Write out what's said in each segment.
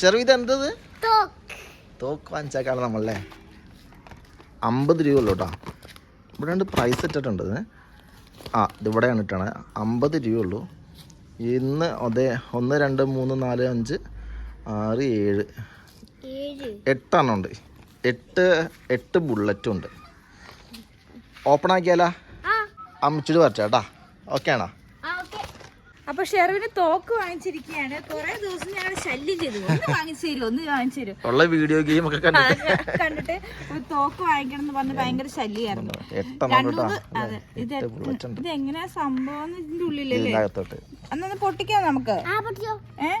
ഷെറു ഇത് എന്തത് തോക്ക്. വാങ്ങിച്ചേക്കാണ് നമ്മളല്ലേ? അമ്പത് രൂപ ഉള്ളൂ കേട്ടോ. ഇവിടെ രണ്ട് പ്രൈസ് ഇട്ടിട്ടുണ്ട്. ആ ഇതിവിടെയാണ് ഇട്ടാണ്. അമ്പത് രൂപ ഉള്ളൂ. ഇന്ന് അതെ ഒന്ന് രണ്ട് മൂന്ന് നാല് അഞ്ച് ആറ് ഏഴ്. എട്ടെണ്ണം ഉണ്ട്. എട്ട് എട്ട് ബുള്ളറ്റും ഉണ്ട്. ഓപ്പൺ ആക്കിയാലാ? അമ്മച്ചിട്ട് പറ്റാ ഓക്കെ ആണോ? അപ്പൊ ഷെർവിന് തോക്ക് വാങ്ങിച്ചിരിക്കുകയാണ്. കുറെ ദിവസം ഞാൻ ശല്യം ചെയ്തു. ഒന്ന് വാങ്ങിച്ചു തരും ഒന്ന് വാങ്ങിച്ചു തരും ഉള്ള വീഡിയോ ഗെയിം ഒക്കെ കണ്ടിട്ട്. ഒരു തോക്ക് വാങ്ങിക്കണം എന്ന് പറഞ്ഞ് ഭയങ്കര ശല്യമായിരുന്നു അതെ ഇത് ഇത് എങ്ങനെയാ സംഭവം ഇതിന്റെ ഉള്ളിലല്ലേ? അന്നൊന്ന് പൊട്ടിക്കാം നമുക്ക്? ഏഹ്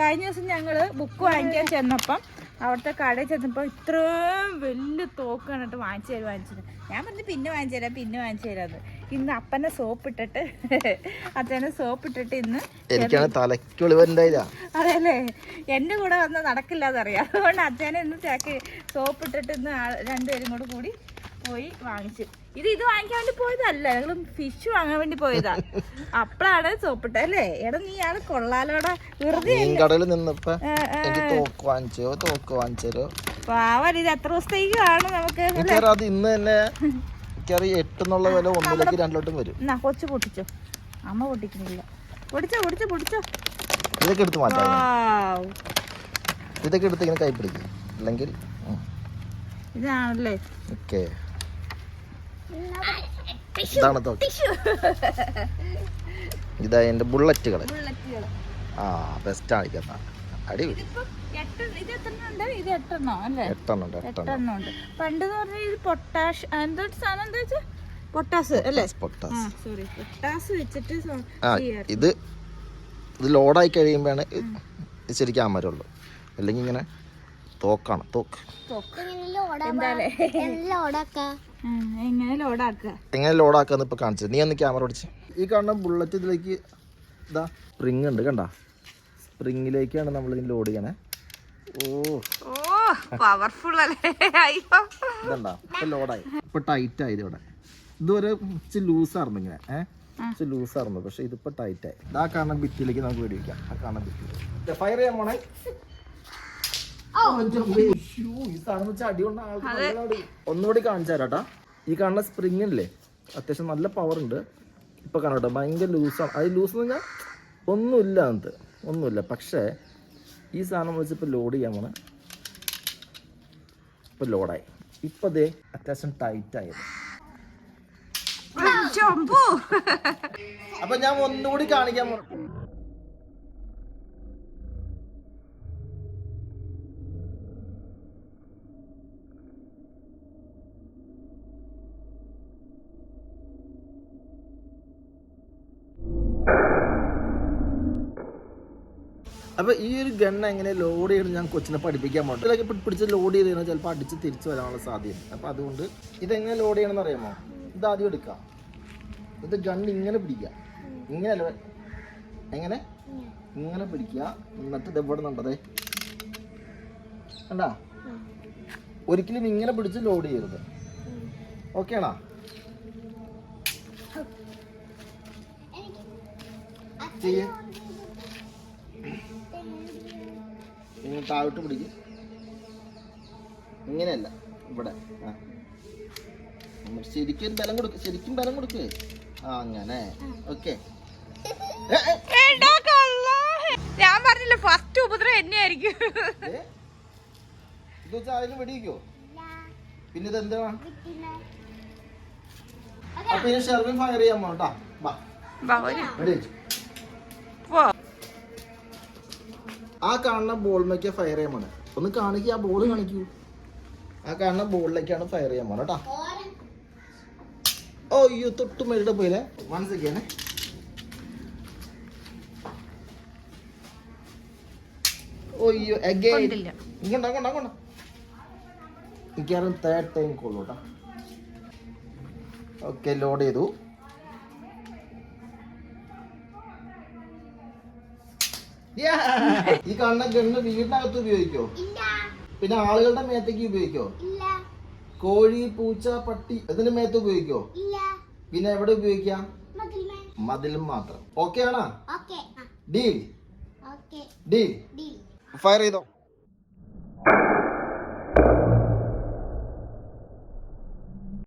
കഴിഞ്ഞ ദിവസം ഞങ്ങൾ ബുക്ക് വാങ്ങിക്കാൻ ചെന്നപ്പം അവിടുത്തെ കടയിൽ ചെന്നപ്പോൾ ഇത്രയും വലിയ തോക്ക് കണ്ടിട്ട് വാങ്ങിച്ചു തരും വാങ്ങിച്ചത്. ഞാൻ പറഞ്ഞു പിന്നെ വാങ്ങിച്ചു തരാം പിന്നെ വാങ്ങിച്ചു തരാത് ഇന്ന് അപ്പനെ സോപ്പ് ഇട്ടിട്ട് അച്ഛനെ സോപ്പ് ഇട്ടിട്ട് ഇന്ന് അതെല്ലേ എന്റെ കൂടെ വന്ന് നടക്കില്ലാതറിയാം അതുകൊണ്ട് അച്ഛനെ ഇന്ന് ചേക്ക് സോപ്പ് ഇട്ടിട്ട് ഇന്ന് രണ്ടുപേരും കൂടെ കൂടി പോയി വാങ്ങിച്ചു. ഇത് ഇത് വാങ്ങിക്കാൻ വേണ്ടി പോയതല്ല. ഞങ്ങൾ ഫിഷ് വാങ്ങാൻ വേണ്ടി പോയതാ. അപ്പഴാണ് സോപ്പിട്ടത് അല്ലേ? എടാ നീ ആൾ കൊള്ളാലോടെ. വെറുതെ കടയിൽ നിന്നപ്പോ തോക്ക് വാങ്ങിച്ചോ തോക്ക് വാങ്ങിച്ചോ പാവം ഇത് എത്ര ദിവസത്തേക്ക് ആണ് നമുക്ക് അത് ഇന്ന് തന്നെ എനിക്കറിയാം എട്ടെന്നുള്ള വില ഒന്നിലേക്ക് രണ്ടിലോട്ടും വരും. എന്നാ കൊച്ചു പൊട്ടിച്ചോ. അമ്മ പൊട്ടിക്കുന്നില്ല. പൊടിച്ചോ പൊടിച്ചോ പൊടിച്ചോ. ഇതൊക്കെ എടുത്ത് മാറ്റാം. ഇതൊക്കെ എടുത്ത് ഇങ്ങനെ കൈ പിടിക്കും. അല്ലെങ്കിൽ ഇതാണല്ലേ? ഓക്കെ. ഇതാണ് തോക്ക്. ഇതാ എന്റെ ബുള്ളറ്റുകൾ. ആ ബെസ്റ്റ് ആണ് ഇരിക്കുന്ന അടിപൊളി. പണ്ട് ഇത് പൊട്ടാഷ് എന്താ സാധനം എന്താ വെച്ചാ? പൊട്ടാസ് അല്ലേ? പൊട്ടാസ് സോറി പൊട്ടാസ് വെച്ചിട്ട് ആ. ഇത് ഇത് ലോഡായി കഴിയുമ്പോഴാണ് ഇത് ശരിക്കും അമരുള്ളൂ അല്ലെങ്കിൽ ഇങ്ങനെ തോക്കാണ് തോക്ക്. തോക്ക്. ലോഡാക്ക എങ്ങനെ ലോഡാക്കുക എങ്ങനെ ലോഡാക്കാന്ന് ഇപ്പൊ കാണിച്ചത്. നീ ഒന്ന് ക്യാമറ ഓടിച്ച് ഈ കാണുന്ന ബുള്ളറ്റ് ഇതിലേക്ക് ഇതാ സ്പ്രിങ് ഉണ്ട് കണ്ട? സ്പ്രിങ്ങിലേക്കാണ് നമ്മൾ ഇതിന് ലോഡ് ചെയ്യണേ. ഓ. പവർഫുൾ അല്ലേ? അയ്യോ. ഇതണ്ട? ഇപ്പൊ ലോഡായി ഇപ്പൊ ടൈറ്റ് ആയത് ഇവിടെ ഇതുവരെ ഇച്ചിരി ലൂസായിരുന്നു ഇങ്ങനെ ഏഹ് ഇച്ചിരി ലൂസായിരുന്നു പക്ഷെ ഇതിപ്പോ ടൈറ്റ് ആയി. ആ കാണുന്ന ഭിത്തിയിലേക്ക് നമുക്ക് വെടിവെക്കാം ആ കാണുന്ന ഭിത്തി ഫയർ ചെയ്യാൻ പോണേ ഒന്നുകൂടി കാണിച്ചു തരാട്ടാ ഈ കാണുന്ന സ്പ്രിങ് ഇല്ലേ? അത്യാവശ്യം നല്ല പവർ ഉണ്ട്. ഇപ്പൊ കാണട്ടോ ഭയങ്കര ലൂസാണ് അത് ലൂസ് എന്ന് പറഞ്ഞാൽ ഒന്നുമില്ല അത്. ഒന്നുമില്ല. പക്ഷേ ഈ സാധനം വെച്ച് ഇപ്പൊ ലോഡ് ചെയ്യാൻ പോണേ. ഇപ്പൊ ലോഡായി ഇപ്പൊ അതേ അത്യാവശ്യം ടൈറ്റ് ആയത് അപ്പൊ ഞാൻ ഒന്നുകൂടി കാണിക്കാൻ പോണ. അപ്പൊ ഈ ഒരു ഗൺ എങ്ങനെ ലോഡ് ചെയ്ത് ഞാൻ കൊച്ചിനെ പഠിപ്പിക്കാൻ പോകും പി- പിടിച്ച് ലോഡ് ചെയ്ത് കഴിഞ്ഞാൽ ചിലപ്പോൾ അടിച്ച് തിരിച്ചു വരാനുള്ള സാധ്യത അപ്പൊ അതുകൊണ്ട് ഇതെങ്ങനെ ലോഡ് ചെയ്യണം എന്ന് അറിയാമോ? ഇത് ആദ്യം എടുക്കാം. ഇത് ഗണ്ണ് ഇങ്ങനെ പിടിക്കുക. ഇങ്ങനെ എങ്ങനെ? ഇങ്ങനെ പിടിക്കുക. എന്നിട്ട് ഇത് എവിടെ നിന്നുണ്ടതേ കണ്ടാ? ഒരിക്കലും ഇങ്ങനെ പിടിച്ച് ലോഡ് ചെയ്യരുത്. ഓക്കെ ആണോ? ചെയ്യ. ഇങ്ങനെ താഴോട്ട് പിടിക്കും. ഇങ്ങനെയല്ല ഇവിടെ. ആ. ശരിക്കും ബലം കൊടുക്ക് ശരിക്കും ബലം കൊടുക്ക്. ആ അങ്ങനെ. ഓക്കെ. ഞാൻ പറഞ്ഞില്ല ഫസ്റ്റ് ഉപദ്രവം എന്നെ ആയിരിക്കും ഇത് വെച്ചാൽ ആരെങ്കിലും വെടിയിക്കോ പിന്നെ ഇത് എന്താ അപ്പൊ ഇനി ഷെർവിൻ ഫയർ ചെയ്യാൻ വാ. ബാ വെടി വെച്ചു ആ കാണുന്ന ബോളിലേക്ക് ഫയർ ചെയ്യാൻ പോണേ. ഒന്ന് കാണിക്കുക ആ ബോൾ കാണിക്കൂ. ആ കാണുന്ന ബോളിലേക്കാണ് ഫയർ ചെയ്യാൻ പോണേ കേട്ടാ ഓ അയ്യോ തൊട്ട് മേടിയുടെ പോയില്ലേ? മനസ്സിലാക്കിയാണേ ഓയ്യോ അഗൈൻ കൊണ്ടില്ല. ഇങ്ങോട്ടാ കൊണ്ടാ കൊണ്ടാ മിക്കവാറും തേർഡ് ടൈം കൊള്ളു കേട്ടോ ഓക്കെ ലോഡ് ചെയ്തു. ഈ കാണുന്ന ഗണ്ണ് വീടിനകത്ത് ഉപയോഗിക്കോ? ഇല്ല. പിന്നെ ആളുകളുടെ മേത്തേക്ക് ഉപയോഗിക്കോ? ഇല്ല. കോഴി പൂച്ച പട്ടി ഇതിന്റെ മേത്ത് ഉപയോഗിക്കോ? ഇല്ല. പിന്നെ എവിടെ ഉപയോഗിക്കാം? മതിലും മാത്രം. ഓക്കെ ആണോ? Okay deal okay deal deal fire ചെയ്തോ?